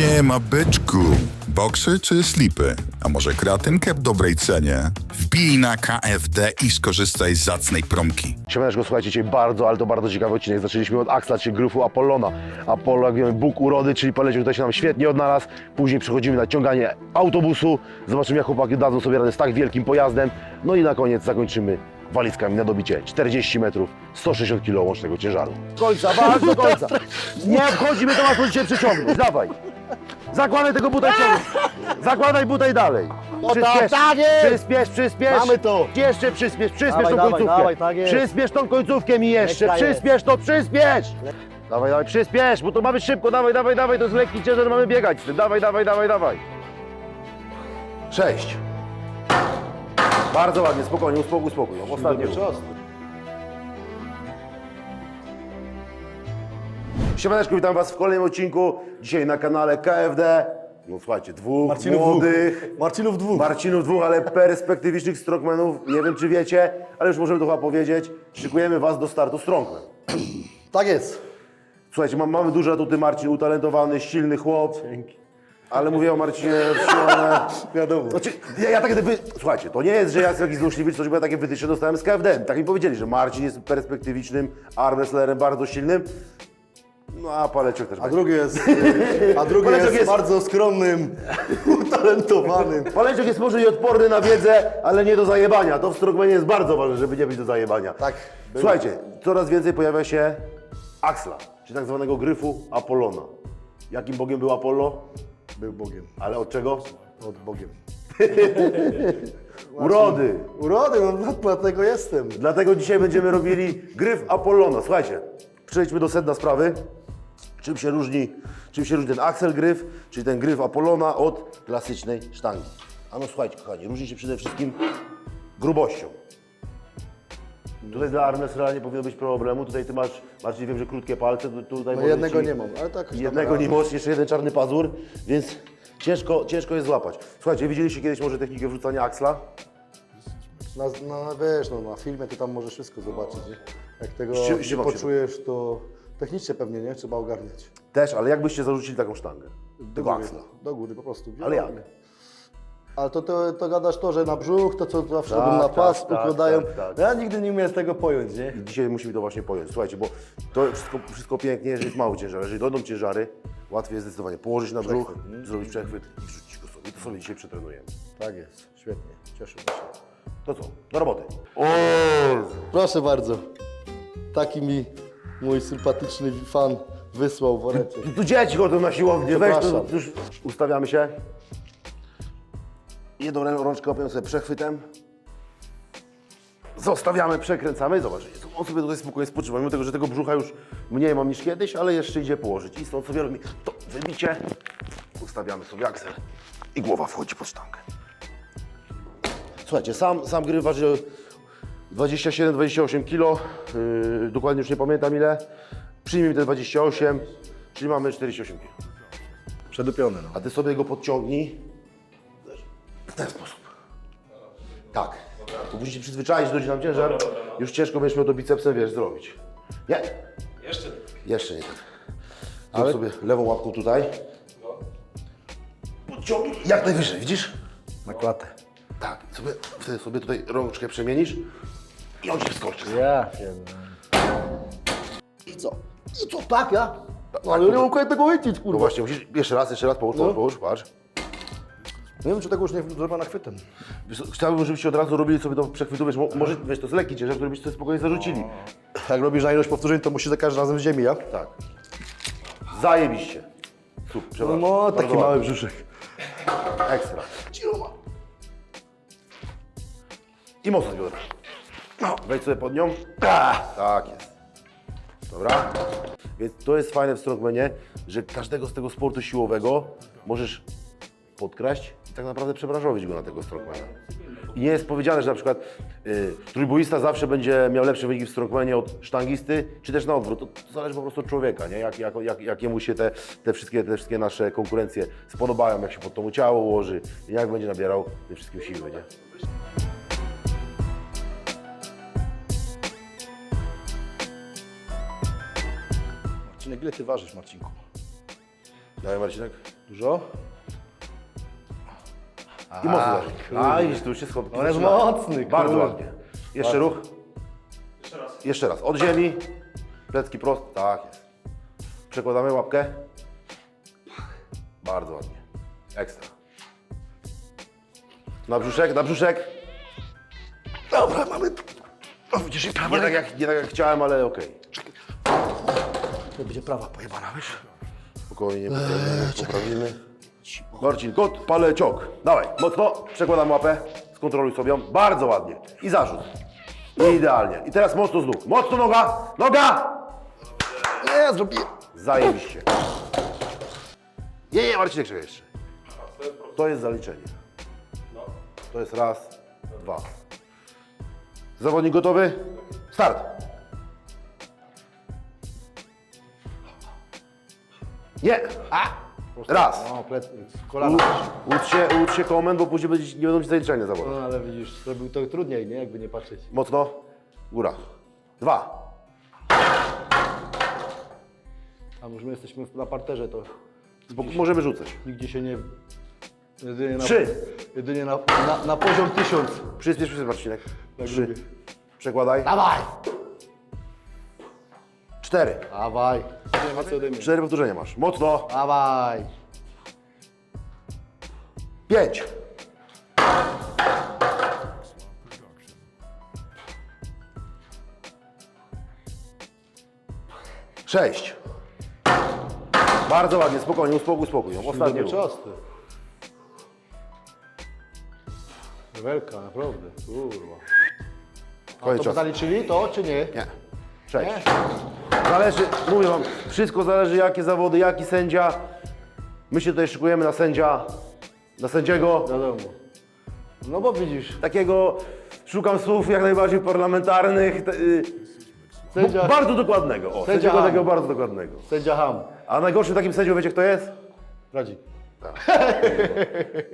Siema byczku. Boksy czy slipy? A może kreatynkę w dobrej cenie? Wbij na KFD i skorzystaj z zacnej promki. Siemaneczko, słuchajcie, dzisiaj bardzo, ale to bardzo ciekawy odcinek. Zaczęliśmy od Axla, czyli grufu Apollona. Apollo, jak wiemy, Bóg urody, czyli poleciał tutaj się nam świetnie odnalazł. Później przechodzimy na ciąganie autobusu. Zobaczymy, jak chłopaki dadzą sobie radę z tak wielkim pojazdem. No i na koniec zakończymy walizkami na dobicie 40 metrów, 160 kg łącznego ciężaru. Końca, walcz do końca. Nie obchodzimy, to masz to dzisiaj przeciągnąć. Dawaj. Zakładaj tego buta i ciągnij. Zakładaj buta i dalej. Przyspiesz, tak jest. przyspiesz, przyspiesz. Mamy to. Jeszcze przyspiesz, przyspiesz Dawaj, tą dawaj, końcówkę. dawaj, tak jest. Przyspiesz tą końcówkę mi jeszcze, Lekka jest. przyspiesz to, przyspiesz! Dawaj, dawaj, przyspiesz, bo to mamy szybko, dawaj, dawaj, dawaj, to jest lekki ciężar, mamy biegać z tym, dawaj, dawaj, dawaj, dawaj. Sześć. Bardzo ładnie, spokojnie, uspokój, spokój. No, Ostatni. Siemaneczko, witam Was w kolejnym odcinku. Dzisiaj na kanale KFD. No słuchajcie, dwóch Marcinów młodych, dwóch. Marcinów dwóch. Marcinów dwóch, ale perspektywicznych strongmanów. Nie wiem, czy wiecie, ale już możemy to chyba powiedzieć. Szykujemy Was do startu strongman. Tak jest. Słuchajcie, mam, mamy duże atuty Marcin, utalentowany, silny chłop. Ale mówię o Marcinie, ale... Wiadomo. Znaczy, ja, ja takie wy... Słuchajcie, to nie jest, że ja jestem jakiś złośliwy, czy coś, bo ja takie wytyczne dostałem z KFD. Tak mi powiedzieli, że Marcin jest perspektywicznym armwrestlerem, bardzo silnym. No a Paleciok też A będzie. drugi jest, a drugi jest, jest- bardzo skromnym, utalentowanym. Paleciok jest może i odporny na wiedzę, ale nie do zajebania. To w strongmanie jest bardzo ważne, żeby nie być do zajebania. Tak. było. Słuchajcie, coraz więcej pojawia się Axla, czyli tak zwanego gryfu Apollona. Jakim bogiem był Apollo? Był Bogiem. Ale od czego? Od Bogiem. Urody. Urody, no dla- dlatego jestem. Dlatego dzisiaj będziemy robili gryf Apollona. Słuchajcie, przejdźmy do sedna sprawy. Czym się różni, czym się różni ten Axel gryf, czyli ten gryf Apollona od klasycznej sztangi? A no słuchajcie, kochani, różni się przede wszystkim grubością. Tutaj dla Armestra nie powinno być problemu. Tutaj ty masz, Marcin, wiem, że krótkie palce. tu- Tutaj No może jednego ci- nie mam, ale tak. Jednego nie masz, jeszcze jeden czarny pazur, więc ciężko, ciężko jest złapać. Słuchajcie, widzieliście kiedyś może technikę wrzucania Axla? Na, na, wiesz, no, na filmie to tam możesz wszystko zobaczyć, nie? Jak tego nie się poczujesz, to technicznie pewnie, nie? Trzeba ogarniać. Też, ale jak byście zarzucili taką sztangę? Tego góry, Axla. Do góry po prostu. Ale jak? Ale to, to, to gadasz to, że na brzuch, to co zawsze Tak, robią na tak, pas, tak, układają. tak, tak. No Ja nigdy nie umiem tego pojąć, nie? I dzisiaj musimy to właśnie pojąć. Słuchajcie, bo to wszystko, wszystko pięknie, jeżeli jest mały ciężar. Jeżeli dojdą ciężary, łatwiej jest zdecydowanie położyć na brzuch, zrobić przechwyt i wrzucić go sobie. I to sobie dzisiaj przetrenujemy. Tak jest, świetnie, cieszę się. To co? Do roboty. O! Proszę bardzo, taki mi mój sympatyczny fan wysłał woreczek. Tu dzieci chodzą na siłownię, weź to, Przepraszam. już ustawiamy się. Jedną rę- rączkę łapiemy sobie przechwytem. Zostawiamy, przekręcamy. Zobacz, on sobie tutaj spokojnie spoczywa, mimo tego, że tego brzucha już mniej mam niż kiedyś, ale jeszcze idzie położyć. I stąd sobie robi to wybicie. Ustawiamy sobie aksel i głowa wchodzi pod sztangę. Słuchajcie, sam, sam gry waży 27-28 kg, yy, dokładnie już nie pamiętam ile. Przyjmij te 28, czyli mamy 48 kg. Przedupiony, no. A ty sobie go podciągnij w ten sposób. Tak. Bo musisz się przyzwyczaić, że dojdzie nam ciężar. Już ciężko będziesz miał to bicepsem, wiesz, zrobić. Nie? Jeszcze nie. Jeszcze nie tak. Ale sobie lewą łapką tutaj. Podciągnij jak najwyżej, widzisz? Na klatę. Tak. Sobie, wtedy sobie tutaj rączkę przemienisz i on ci wskoczy. Ja I co? I co, tak ja? No, ale nie mogę tego łycić, No kurwa. właśnie, musisz jeszcze raz, jeszcze raz, połóż, połóż, połóż, patrz. Nie wiem, czy tego już nie zrobię nachwytem. Wiesz co, Chciałbym, żebyście od razu robili sobie to przechwytu, wiesz, mo- może, wiesz, to jest lekki ciężar, który byście sobie spokojnie zarzucili. Jak robisz na ilość powtórzeń, to musisz za każdym razem w ziemi, ja? Tak. Zajebiście. Super, No, przepraszam. no Bardzo taki ładnie. mały brzuszek. Ekstra. I mocno z biodra. No, sobie pod nią. Tak jest. Dobra. Więc to jest fajne w strongmanie, że każdego z tego sportu siłowego możesz podkraść i tak naprawdę przebranżowić go na tego strongmana. I nie jest powiedziane, że na przykład y, trójboista zawsze będzie miał lepsze wyniki w strongmanie od sztangisty, czy też na odwrót. To, to zależy po prostu od człowieka, nie? Jak, jak, jak, jak jemu się te, te, wszystkie, te wszystkie nasze konkurencje spodobają, jak się pod to ciało ułoży, jak będzie nabierał tym wszystkim siły, nie? Marcinek, ile ty ważysz, Marcinku? Dawaj Marcinek. Dużo? I mocno kurde. A, widzisz, tu już się schody. On jest mocny, Bardzo kurde. ładnie. Jeszcze ruch. Jeszcze raz. Jeszcze raz. Od ziemi. Plecki prosto. Tak jest. Przekładamy łapkę. Bardzo ładnie. Ekstra. Na brzuszek, na brzuszek. Dobra, mamy. O, widzisz, nie tak, jak, nie tak jak chciałem, ale okej. To będzie prawa pojebana, wiesz? Spokojnie, poprawimy, poprawimy. Marcin, kot, palę ciok. Dawaj, mocno, przekładam łapę, skontroluj sobie ją. Bardzo ładnie. I zarzut. Idealnie. I teraz mocno z nóg. Mocno noga, noga! Nie, zrobiłem. Zajebiście. Nie, nie, Marcinek, czekaj jeszcze. To jest zaliczenie. To jest raz, dwa. Zawodnik gotowy? Start. Nie. A. Raz. No, plec, kolana. Ucz się, ucz się komend, bo później będzie, nie będą ci zaliczenia zawodów. No ale widzisz, zrobił to trudniej, nie? Jakby nie patrzeć. Mocno. Góra. Dwa. A może my jesteśmy na parterze, to Spoko- możemy rzucać. nigdzie się nie... Jedynie na, Trzy. Jedynie na, na, na poziom tysiąc. Przyspiesz, przyspiesz, Marcinek. Tak Trzy. Przekładaj. Dawaj! Cztery. Dawaj. Nie ma co ode mnie. Cztery powtórzenia masz. Mocno. Dawaj. Pięć. Sześć. Bardzo ładnie, spokojnie, uspokój, spokój. ją. Ostatni ruch. czas ty. Naprawdę. Kurwa. A Koniec to czasu. zaliczyli to, czy nie? Nie. Sześć. Nie? Zależy, mówię wam, wszystko zależy jakie zawody, jaki sędzia. My się tutaj szykujemy na sędzia, na sędziego. Wiadomo. No bo widzisz, Takiego, szukam słów jak najbardziej parlamentarnych, te, y, sędzia, bardzo dokładnego. O, Sędzia sędziego Ham. takiego bardzo dokładnego. sędzia Ham. A najgorszym takim sędzią wiecie kto jest? Radzi.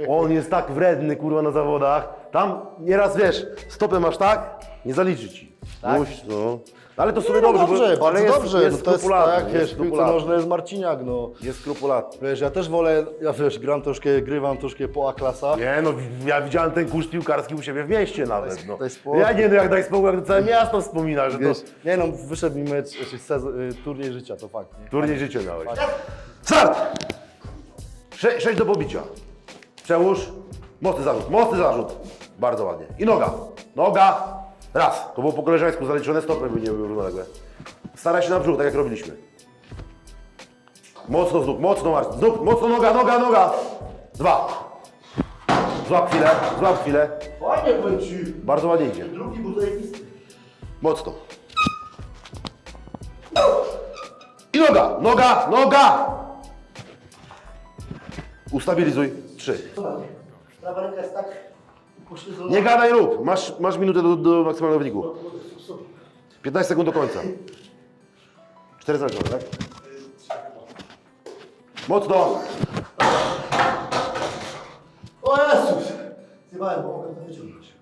On jest tak wredny, kurwa, na zawodach. Tam nieraz, wiesz, stopę masz tak, nie zaliczy ci. Tak? Muś, no. Ale to sobie No dobrze, dobrze, bo, ale jest, dobrze. jest no to jest tak, jest w piłce jest Marciniak, no. Jest skrupulatny. Wiesz, ja też wolę, ja wiesz, gram troszkę, grywam troszkę po A-klasach. Nie no, ja widziałem ten kurs piłkarski u siebie w mieście nawet, jest- no. jest sport. Ja nie no, jak daj spokój, jak to całe miasto wspomina, że Wiesz, to nie no, wyszedł mi mecz, znaczy sezon, y, turniej życia, to fakt, nie? turniej życia miałeś. Start! Sze sześć do pobicia. Przełóż. Mocny zarzut, mocny zarzut. Bardzo ładnie. I noga. Noga. Raz. To było po koleżeńsku zaliczone, stopy by nie były równoległe. Staraj się na brzuch, tak jak robiliśmy. Mocno z nóg, mocno Marcin. Z nóg, mocno noga, noga, noga. Dwa. Złap chwilę, złap chwilę. Fajnie powiem ci. Bardzo ładnie idzie. Drugi był zajebisty. Mocno. I noga, noga, noga! Ustabilizuj. Trzy. Prawa ręka jest tak. Nie gadaj rób. Masz, masz minutę do, do maksymalnego wyniku. 15 sekund do końca. Cztery zaliczone, tak? Mocno. O Jezus! Zjebałem, bo mogę to wyciągnąć.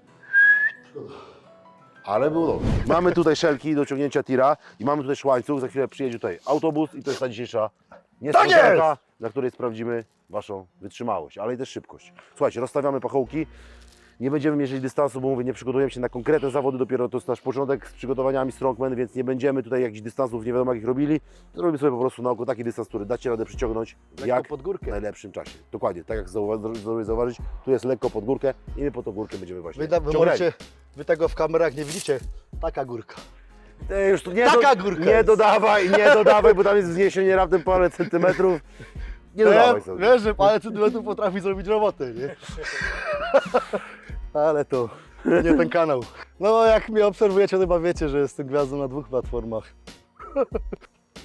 Ale było dobrze. Mamy tutaj szelki do ciągnięcia tira i mamy tutaj łańcuch. Za chwilę przyjedzie tutaj autobus i to jest ta dzisiejsza niespodzianka, na której sprawdzimy Waszą wytrzymałość, ale i też szybkość. Słuchajcie, rozstawiamy pachołki. Nie będziemy mierzyć dystansu, bo mówię, nie przygotujemy się na konkretne zawody, dopiero to jest nasz początek z przygotowaniami strongman, więc nie będziemy tutaj jakichś dystansów nie wiadomo jakich robili. Zrobimy sobie po prostu na oko taki dystans, który dacie radę przyciągnąć jak pod górkę. w najlepszym czasie. Dokładnie, tak jak zdążyłeś zauważyć, tu jest lekko pod górkę i my po tą górkę będziemy właśnie Wy, wy, możecie, wy tego w kamerach nie widzicie. Taka górka. Ty już tu nie, Taka do, górka nie jest. dodawaj, nie dodawaj, bo tam jest wzniesienie raptem parę centymetrów. Nie dodawaj sobie. wiesz, że parę centymetrów potrafi zrobić robotę, nie? Ale to nie ten kanał. No jak mnie obserwujecie, to chyba wiecie, że jestem gwiazdą na dwóch platformach.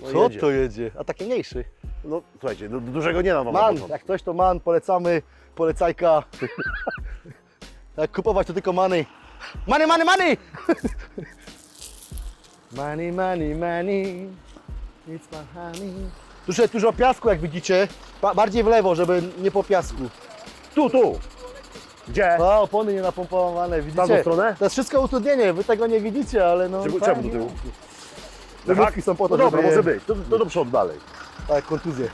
No Co jedzie. to jedzie? A taki mniejszy. No słuchajcie, do, do dużego nie dam wam na Man, początku. jak ktoś to man, polecamy, polecajka. Jak kupować to tylko many. Money, money, money! money, money, money. It's my honey. Dużo, dużo piasku, jak widzicie. Ba- bardziej w lewo, żeby nie po piasku. Tu, tu. Gdzie? A, opony nie napompowane, widzicie? tamtą stronę? To jest wszystko utrudnienie, wy tego nie widzicie, ale no... Czemu, czemu do tyłu? Wymówki są po to, no dobra, żeby może być. To, to do przodu dalej. Tak, kontuzje.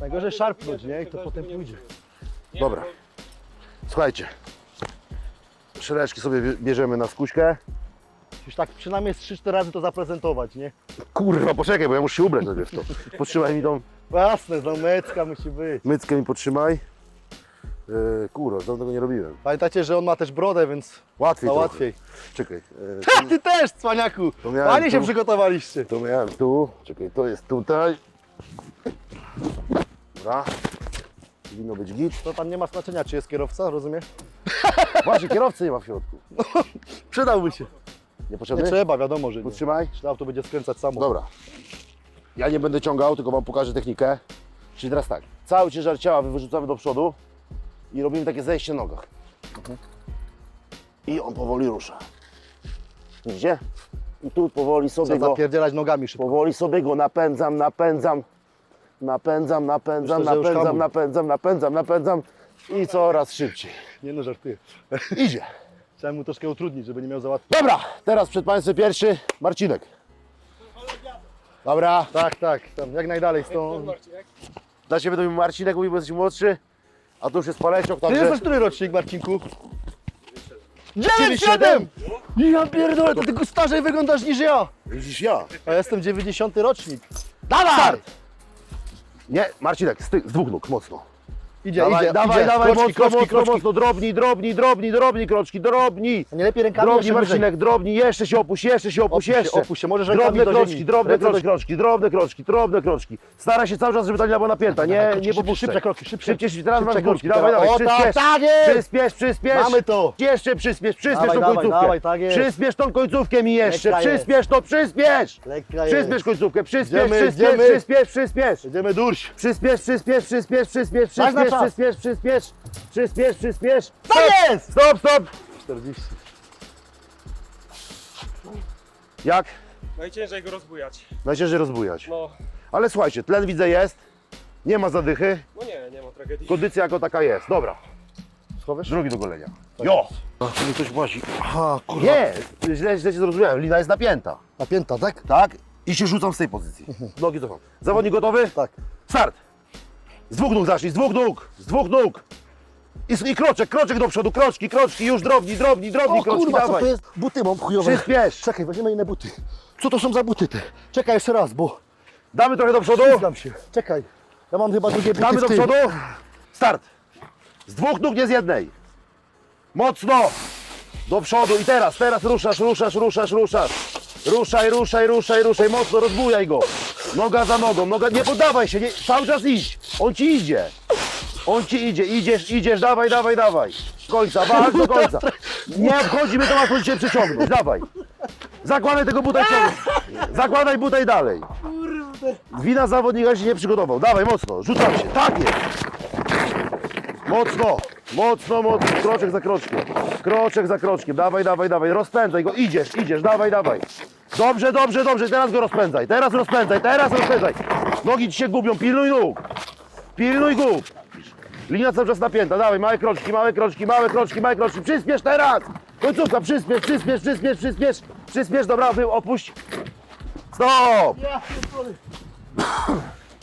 Najgorzej szarpnąć, nie? I to potem pójdzie. Dobra. Słuchajcie. Szereczki sobie bie- bierzemy na skuśkę. Już tak przynajmniej z 3-4 razy to zaprezentować, nie? Kurwa, poczekaj, bo ja muszę się ubrać najpierw w to. Potrzymaj mi tą Jasne, zamecka musi być. myckę mi potrzymaj. Yy, kurwa, dawno tego nie robiłem. Pamiętajcie, że on ma też brodę, więc Łatwiej to trochę. łatwiej. Czekaj. Yy, A ty też, cwaniaku! To miałem Panie się tu. przygotowaliście. to miałem tu. Czekaj, to jest tutaj. Dobra. Powinno być git. To tam nie ma znaczenia, czy jest kierowca, rozumiesz? Właśnie, kierowcy nie ma w środku. Przydałby się. Nie Niepotrzebny? trzeba, wiadomo, że nie. Potrzymaj. Czy auto będzie skręcać samo. Dobra. Ja nie będę ciągał, tylko Wam pokażę technikę. Czyli teraz tak, cały ciężar ciała wyrzucamy do przodu i robimy takie zejście na nogach. I on powoli rusza. Widzicie? I tu powoli sobie Trzeba go, zapierdzielać nogami szybko. powoli sobie go napędzam, napędzam, napędzam, napędzam, Myślę, że już napędzam, hamuj. napędzam, napędzam, napędzam i coraz szybciej. Nie no, żartuję. Idzie. Trzeba mu troszkę utrudnić, żeby nie miał załatwić. Dobra, teraz przed Państwem pierwszy Marcinek. Dobra, Tak, tak, tam jak najdalej z tą... Dla Ciebie to mi Marcinek mówi, bo jesteś młodszy, a to już jest Paleciok, Ty także... jesteś który rocznik, Marcinku? 97! 97! Ja pierdolę, to tylko starzej wyglądasz niż ja! Widzisz ja. A ja jestem 90 rocznik. Dawaj! Start! Nie, Marcinek, z, ty, z dwóch nóg, mocno. Idzie, Dawaj, idzie, dawaj, idzie. dawaj, kroczki, mocno, kroczki, mocno, kroczki. mocno, drobni, drobni, drobni, drobni, kroczki, drobni. Nie lepiej rękami Drobni, jeszcze. Marcinek, drobni, jeszcze się opuść, jeszcze się opuść, jeszcze. opuść się, możesz rękami drobne do kroczki, ziemi. drobne Ręce do- kroczki, kroczki, drobne kroczki, drobne kroczki. Stara się cały czas, żeby ta linia była napięta, nie, kroczki, nie popuszczaj. szybsze kroki, szybsze. Szybciej, szybciej, teraz masz górki, dawaj, dawaj, O, przyspiesz, tak, tak jest! przyspiesz, przyspiesz. Mamy to! Jeszcze przyspiesz, przyspiesz tą końcówkę. tak. Przyspiesz tą końcówkę mi jeszcze, przyspiesz to, przyspiesz. Przyspiesz końcówkę, przyspiesz, przyspiesz, przyspiesz, przyspiesz. Jedziemy durś. Przyspiesz, przyspiesz, przyspiesz, przyspiesz, na przyspiesz, czas. przyspiesz, przyspiesz, przyspiesz, przyspiesz. Tak jest! Stop, stop. 40. Jak? Najciężej go rozbujać. Najciężej rozbujać. No, Ale słuchajcie, tlen widzę jest, nie ma zadychy, no nie, nie ma tragedii. kondycja jako taka jest. Dobra, Schowiesz? drugi do golenia. Jo! Tu mi coś włazi. Aha, kurwa. Nie, źle, źle się zrozumiałem, lina jest napięta. Napięta, tak? Tak? I się rzucam z tej pozycji. Nogi cofam. Zawodnik gotowy? Tak. Start! Z dwóch nóg zacznij, z dwóch nóg, z dwóch nóg. I, I kroczek, kroczek do przodu, kroczki, kroczki, już drobni, drobni, drobni, O kroczki, kurwa, co dawaj. to jest? Buty mam chujowe. Przyspiesz. Czekaj, weźmiemy inne buty. Co to są za buty te? Czekaj jeszcze raz, bo Damy trochę do przodu, ślizgam się. Czekaj. Ja mam chyba drugie buty damy w do tył. przodu. Start! Z dwóch nóg, nie z jednej. Mocno. Do przodu i teraz, teraz ruszasz, ruszasz, ruszasz, ruszasz. Ruszaj, ruszaj, ruszaj, ruszaj, mocno rozbujaj go. Noga za nogą, noga, nie poddawaj się, nie, cały czas idź. On ci idzie. On ci idzie, idziesz, idziesz, dawaj, dawaj, dawaj. Do końca, walcz do końca. Nie obchodzi mnie to, masz cię przeciągnąć, dawaj. Zakładaj tego buta i ciągnij. Zakładaj buta i dalej. Wina zawodnika się nie przygotował. Dawaj, mocno, rzucam się. Tak jest. Mocno, mocno, mocno. Kroczek za kroczkiem. Kroczek za kroczkiem. Dawaj, dawaj, dawaj. Rozpędzaj go. Idziesz, idziesz. Dawaj, dawaj. Dobrze, dobrze, dobrze. Teraz go rozpędzaj. Teraz rozpędzaj, teraz rozpędzaj. Nogi ci się gubią. Pilnuj nóg. Pilnuj gub. Linia cały czas napięta. Dawaj, małe kroczki, małe kroczki, małe kroczki, małe kroczki. Przyspiesz teraz. Końcówka, przyspiesz, przyspiesz, przyspiesz, przyspiesz. Przyspiesz, dobra, wy, opuść. Stop.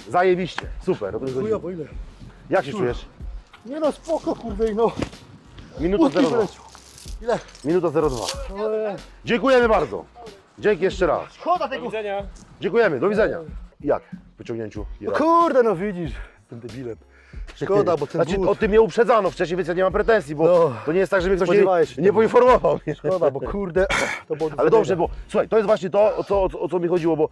Zajebiście. Super. ile? Jak się czujesz? Nie no, spoko, kurde, no. Minuta Budki 02. wyleciał. Ile? Minuta 02. Eee, Dziękujemy bardzo. Dzięki jeszcze raz. Szkoda Do tego. widzenia. Dziękujemy. Do widzenia. Jak w pociągnięciu? No kurde, no widzisz. Tym debilem. Szkoda, bo ten Znaczy, but. o tym mnie uprzedzano wcześniej, więc ja nie mam pretensji, bo No. to nie jest tak, że mnie ktoś nie, Spodziewałeś się nie tego. poinformował. Szkoda, bo kurde, to było Ale dobrze, bo słuchaj, to jest właśnie to, o co, o, co- o co mi chodziło, bo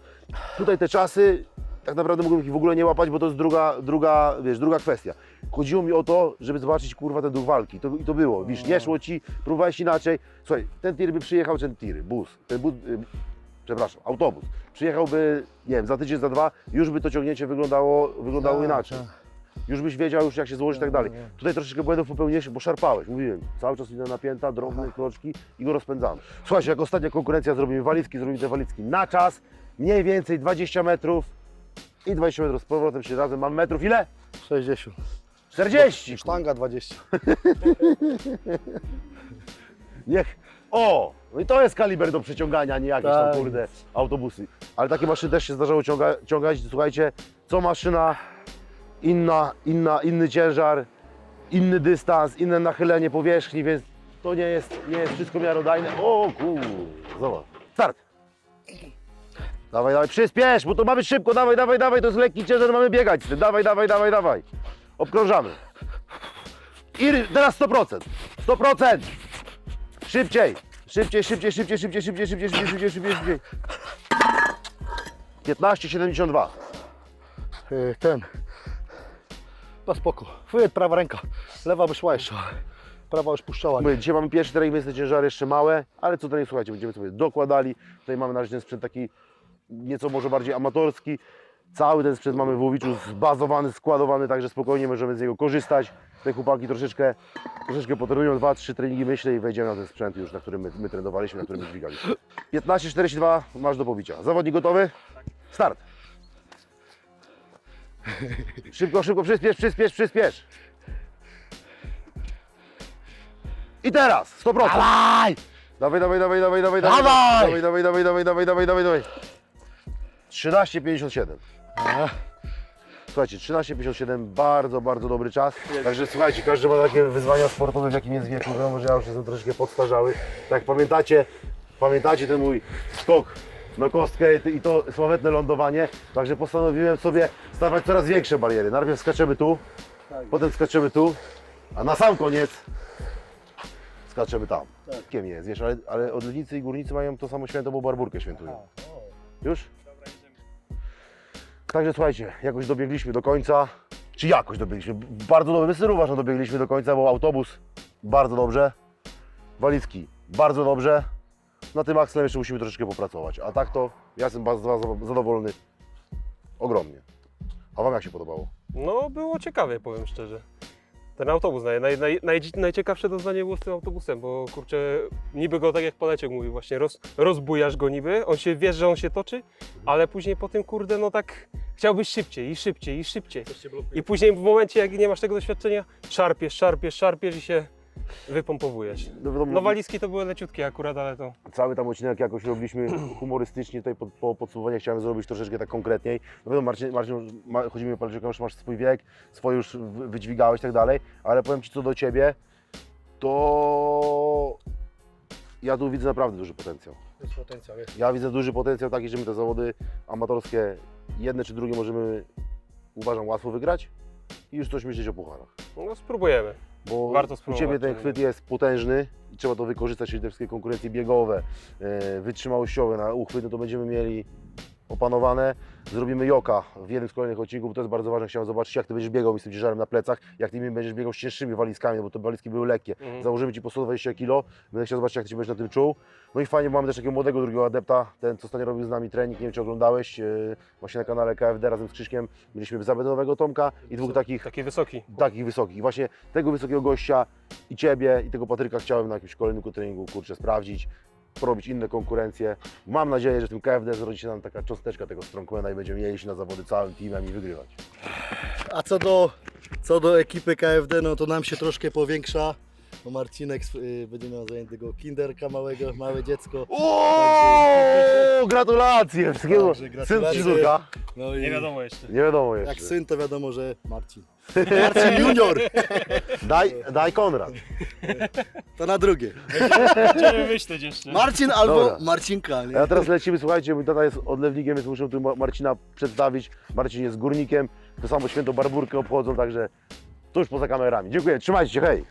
tutaj te czasy tak naprawdę mogłem ich w ogóle nie łapać, bo to jest druga, druga, wiesz, druga kwestia. Chodziło mi o to, żeby zobaczyć kurwa ten duch walki. To, I to było. Wiesz, nie szło ci, próbowałeś inaczej. Słuchaj, ten tir by przyjechał, ten tir, bus, ten bus, y, przepraszam, autobus. Przyjechałby, nie wiem, za tydzień, za dwa, już by to ciągnięcie wyglądało, wyglądało Tak, inaczej. Już byś wiedział już jak się złożyć i tak dalej. Tutaj troszeczkę błędów popełniłeś, bo szarpałeś, mówiłem. Cały czas linia napięta, drobne kroczki i go rozpędzamy. Słuchajcie, jak ostatnia konkurencja zrobimy walizki, zrobimy te walizki na czas, mniej więcej 20 metrów i 20 metrów z powrotem się razem. Mam metrów ile? 60. 40! Sztanga 20. Niech. O! No i to jest kaliber do przeciągania, a nie jakieś tam Tak. kurde autobusy. Ale takie maszyny też się zdarzało ciąga, ciągać. Słuchajcie, co maszyna inna, inna, inny ciężar, inny dystans, inne nachylenie powierzchni, więc to nie jest, nie jest wszystko miarodajne. O kur... Zobacz. Start. Dawaj, dawaj, przyspiesz, bo to mamy szybko, dawaj, dawaj, dawaj, to jest lekki ciężar, mamy biegać z tym. Dawaj, dawaj, dawaj, dawaj. Obkrążamy. I teraz 100%. 100%. Szybciej. Szybciej, szybciej, szybciej, szybciej, szybciej, szybciej, szybciej, szybciej, szybciej, szybciej. 15,72. Y, Ten. Na spoko. Chwyt, prawa ręka. Lewa by szła jeszcze. Prawa już puszczała. My dzisiaj mamy pierwszy trening, więc te ciężary jeszcze małe, ale co trening, słuchajcie, będziemy sobie dokładali. Tutaj mamy na razie ten sprzęt taki nieco może bardziej amatorski. Cały ten sprzęt mamy w Łowiczu zbazowany, składowany, także spokojnie możemy z niego korzystać. Te chłopaki troszeczkę, troszeczkę potrenują, dwa, trzy treningi myślę i wejdziemy na ten sprzęt już, na którym my, my trenowaliśmy, na którym my dźwigaliśmy. 15.42 masz do pobicia. Zawodnik gotowy? Start. Szybko, szybko, przyspiesz, przyspiesz, przyspiesz. I teraz, 100%. Dawaj! Dawaj, dawaj, dawaj, dawaj, dawaj, Dawaj! dawaj, dawaj, dawaj, dawaj, dawaj, dawaj, dawaj, dawaj. 13,57. Słuchajcie, 13,57, bardzo, bardzo dobry czas. Także słuchajcie, każdy ma takie wyzwania sportowe w jakim jest wieku, wiadomo, że ja już jestem troszeczkę podstarzały. Tak pamiętacie, pamiętacie ten mój skok na kostkę i- to sławetne lądowanie. Także postanowiłem sobie stawiać coraz większe bariery. Najpierw skaczemy tu, potem skaczemy tu, a na sam koniec skaczemy tam. Kim jest, wiesz, ale, ale odlewnicy i górnicy mają to samo święto, bo barburkę świętują. Już? Także słuchajcie, jakoś dobiegliśmy do końca. Czy jakoś dobiegliśmy? Bardzo dobrze, myślę, uważam, dobiegliśmy do końca, bo autobus bardzo dobrze, walizki bardzo dobrze. Na tym akselem jeszcze musimy troszeczkę popracować. A tak to ja jestem bardzo zadowolony. Ogromnie. A Wam jak się podobało? No, było ciekawie, powiem szczerze. Ten autobus, naj, naj, naj, naj, najciekawsze doznanie było z tym autobusem, bo kurczę, niby go tak jak Paleciek mówił właśnie, roz, rozbujasz go niby, on się, wiesz, że on się toczy, ale później po tym, kurde, no tak chciałbyś szybciej i szybciej i szybciej. I później w momencie, jak nie masz tego doświadczenia, szarpiesz, szarpiesz, szarpiesz i się wypompowujesz. No, wiadomo, No walizki to były leciutkie akurat, ale to... cały tam odcinek jakoś robiliśmy humorystycznie, tutaj po, po podsumowaniu chciałem zrobić troszeczkę tak konkretniej. No wiadomo, Marcin, Marcin ma, chodzimy o Palczyka, już masz swój wiek, swoje już wy- wydźwigałeś i tak dalej, ale powiem Ci co do Ciebie, to ja tu widzę naprawdę duży potencjał. Jest potencjał, jest. Ja widzę duży potencjał taki, że my te zawody amatorskie, jedne czy drugie możemy, uważam, łatwo wygrać i już coś myśleć o pucharach. No spróbujemy. Bo Warto u spróbować, Ciebie ten chwyt jest potężny i trzeba to wykorzystać, czyli te wszystkie konkurencje biegowe, e, wytrzymałościowe na uchwyt, to będziemy mieli opanowane. Zrobimy joka w jednym z kolejnych odcinków, bo to jest bardzo ważne. Chciałem zobaczyć, jak Ty będziesz biegał z tym ciężarem na plecach, jak Ty mi będziesz biegał z cięższymi walizkami, bo te walizki były lekkie. Mhm. Założymy Ci po 120 kg, będę chciał zobaczyć, jak Ty się będziesz na tym czuł. No i fajnie, bo mamy też takiego młodego drugiego adepta, ten co ostatnio robił z nami trening, nie wiem czy oglądałeś, e, właśnie na kanale KFD razem z Krzyśkiem. Byliśmy w zabedowego Tomka i dwóch takich Taki wysoki. takich wysokich. Właśnie tego wysokiego gościa i Ciebie i tego Patryka chciałem na jakimś kolejnym treningu kurczę sprawdzić, porobić inne konkurencje. Mam nadzieję, że w tym KFD zrodzi się nam taka cząsteczka tego strongmana i będziemy jeździć na zawody całym teamem i wygrywać. A co do, co do ekipy KFD, no to nam się troszkę powiększa. Bo Marcinek y, będzie miał zajętego kinderka małego, małe dziecko. O, gratulacje! Wszystkiego. Także Syn gratulacje. czy córka? No i Nie wiadomo jeszcze. Nie wiadomo jeszcze. jak syn, to wiadomo, że Marcin. Marcin junior! Daj, daj Konrad. To na drugie. Będziemy myśleć jeszcze. Marcin albo Dobra. Marcinka. Nie? A teraz lecimy, słuchajcie, mój tata jest odlewnikiem, więc muszę tu Ma- Marcina przedstawić. Marcin jest górnikiem, to samo święto barburkę obchodzą, także to już poza kamerami. Dziękuję, trzymajcie się, hej!